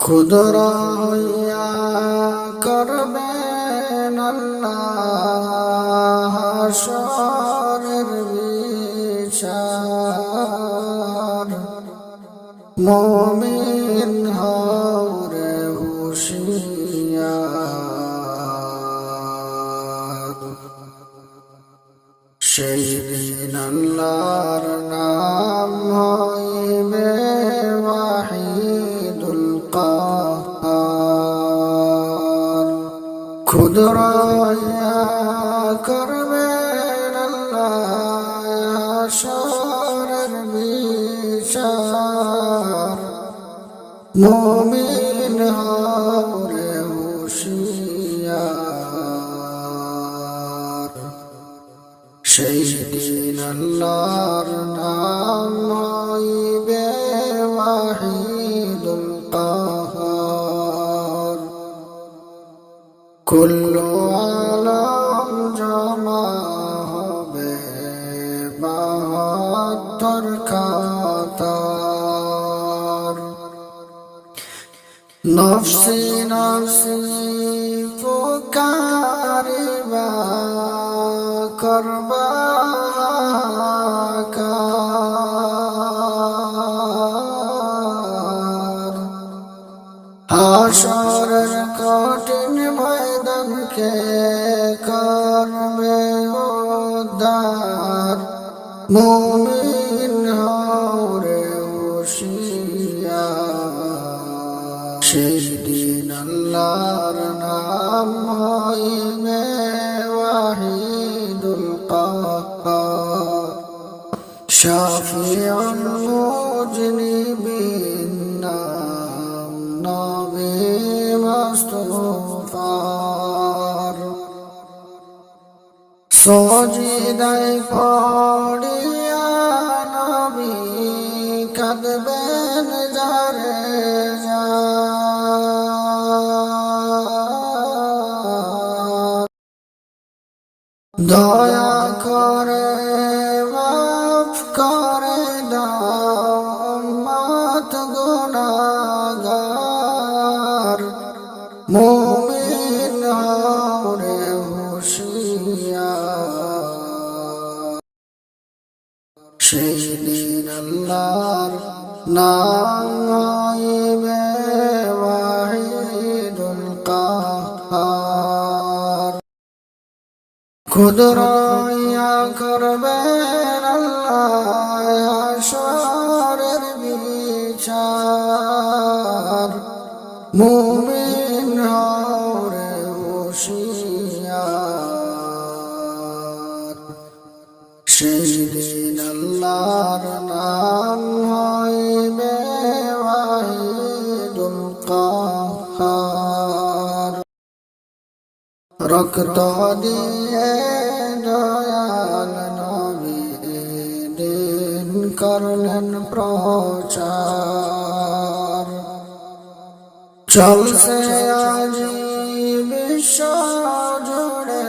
খুদরা হইয়া করবেন আল্লাহ হাসরের বিচার। মমিন হরে হুশিয়ার। সেই দিন আল্লাহর নাম খুদরায়া করবেন সরের বিচার মুমিন হরে হুশিয়ার সেই দিন আল্লাহর নাম হইবে ওয়াহিদুল কুল্লু আলম জমা হবে বাহাত্তর খাতার নফসি নফসি পুকারিবা করবা কার হাসরের কঠিন ময়দানকে করবে উদ্ধার? মুমিন হরে হুশিয়ার। সেই দিন আল্লাহর নাম হইবে ওয়াহিদুল কাহার। শাফিউল সজিদায় পড়িয়া নবী কাঁদবেন যারে দয়া করে মাফ করে দাও মাত গুনাগার। মুমিন সেই দিন আল্লাহর নাম হইবে ওয়াহিদুল কাহার। খুদরাইয়া করবেন আল্লাহ হাসরের বিচার। মুমিন হরে হুশিয়ার। সেই দিন আল্লাহর নাম হইবে ওয়াহিদুল কাহার। রক্ত দিয়ে দয়াল নবী দিন করলেন প্রচার। চলছে আজি বিশ্ব জুড়ে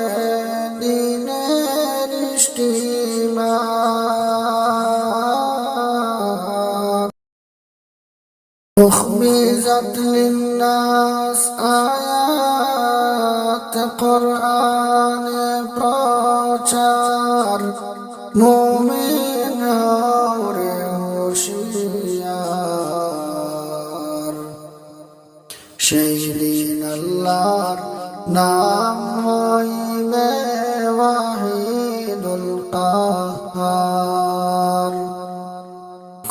عزت للناس آيات قرآن پرچار مومن اور ہوشیار شیرین اللہ نام ہوئی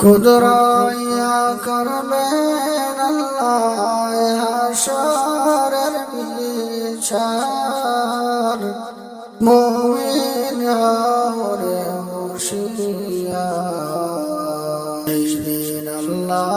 খুদরাইয়া করবেন আল্লাহ হাসরের বিচার মুমিন